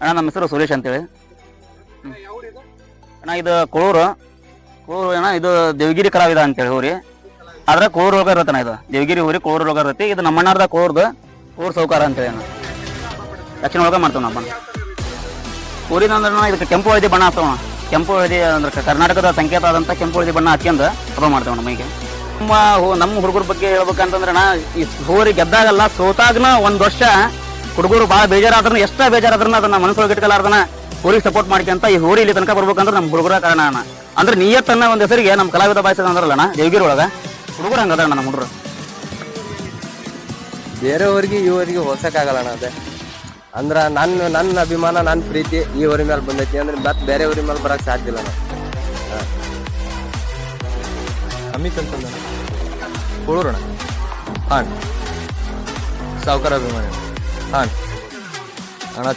ಅಣ್ಣ ನಮ್ಮ ಹೆಸರು ಸುರೇಶ್ ಅಂತೇಳಿ. ಅಣ್ಣ ಇದು ಕೊಳೂರು. ಕೊಳೂರು ಅಣ್ಣ ಇದು ದೇವಗಿರಿ ಕಲಾವಿದ ಅಂತೇಳಿ ಊರಿ. ಆದ್ರೆ ಕೋಳೂರು ರೋಗ ಇರತ್ತಣ್ಣ ಇದು. ದೇವಗಿರಿ ಊರಿ ಕೋಳೂರು ರೋಗ ಇರತ್ತೆ. ಇದು ನಮ್ಮ ಅಣ್ಣಾರ್ದ ಕೂರ್ ಸೌಕಾರ ಅಂತೇಳಿ ಅಣ್ಣ. ದಕ್ಷಿಣ ಒಳಗೆ ಮಾಡ್ತೇವೆ ನಮ್ಮ ಊರಿನ ಅಂದ್ರೆ ಇದಕ್ಕೆ ಕೆಂಪು ಹಳದಿ ಬಣ್ಣ ಹಾಕ್ತೇವೆ ಕೆಂಪು ಹಳದಿ ಅಂದ್ರೆ ಕರ್ನಾಟಕದ ಸಂಕೇತ ಆದಂತ ಕೆಂಪು ಹಳದಿ ಬಣ್ಣ ಹಾಕ್ಯಂದು ಹಬ್ಬ ಮಾಡ್ತೇವೆ ನಮಗೆ ಮೈಗೆ. ನಮ್ಮ ನಮ್ಮ ಹುಡುಗರ ಬಗ್ಗೆ ಹೇಳ್ಬೇಕಂತಂದ್ರೆ ಅಣ್ಣ ಈ ಹೋರಿ ಗೆದ್ದಾಗಲ್ಲ ಸೋತಾಗನ ಒಂದು ವರ್ಷ ಹುಡುಗರು ಭಾಳ ಬೇಜಾರಾದ್ರೂ ಎಷ್ಟ ಬೇಜಾರಾದ್ರೂ ಅದನ್ನ ಮನಸ್ಸೊಳಗೆ ಇಟ್ಕೊಳ್ಳಾರ್ದನ ಊರಿಗೆ ಸಪೋರ್ಟ್ ಮಾಡ್ಕೊಂತ ಈ ಹೋರಿ ಇಲ್ಲಿ ತನಕ ಬರ್ಬೇಕಂದ್ರೆ ನಮ್ಮ ಹುಡುಗರ ಕಾರಣ ಅಣ್ಣ. ಅಂದ್ರೆ ನಿಯತ್ತನ್ನ ಒಂದ್ ಹೆಸರಿಗೆ ನಮ್ಮ ಕಲಾವಿದ ಭಾಷೆ ಅಂದ್ರಲ್ಲ ಅಣ್ಣ ದೇವಗಿರಿ ಒಳಗ ಹುಡುಗರು ಹಂಗದ ಅಣ್ಣ ನಮ್ಮ ಹುಡುಗರು ಬೇರೆಯವ್ರಿಗೆ ಇವರಿಗೆ ಹೋಲ್ಸಕ್ಕಾಗಲ್ಲ ಅಣ್ಣ ಅದೇ. ಅಂದ್ರ ನನ್ನ ನನ್ನ ಅಭಿಮಾನ ನನ್ನ ಪ್ರೀತಿ ಈ ಊರಿ ಮೇಲೆ ಬಂದೈತಿ ಅಂದ್ರೆ ಮತ್ತೆ ಬೇರೆ ಊರಿ ಮೇಲೆ ಬರಕ್ ಸಾಧ್ಯ ಇಲ್ಲ ಅಣ್ಣ. ಅಮಿತ್ ಅಂತ ಕೊಳೂರಣ ಹಾಂ. ಸಾವುಕಾರ ಅಭಿಮಾನಿ. ಹಾಂ ಅಣ್ಣ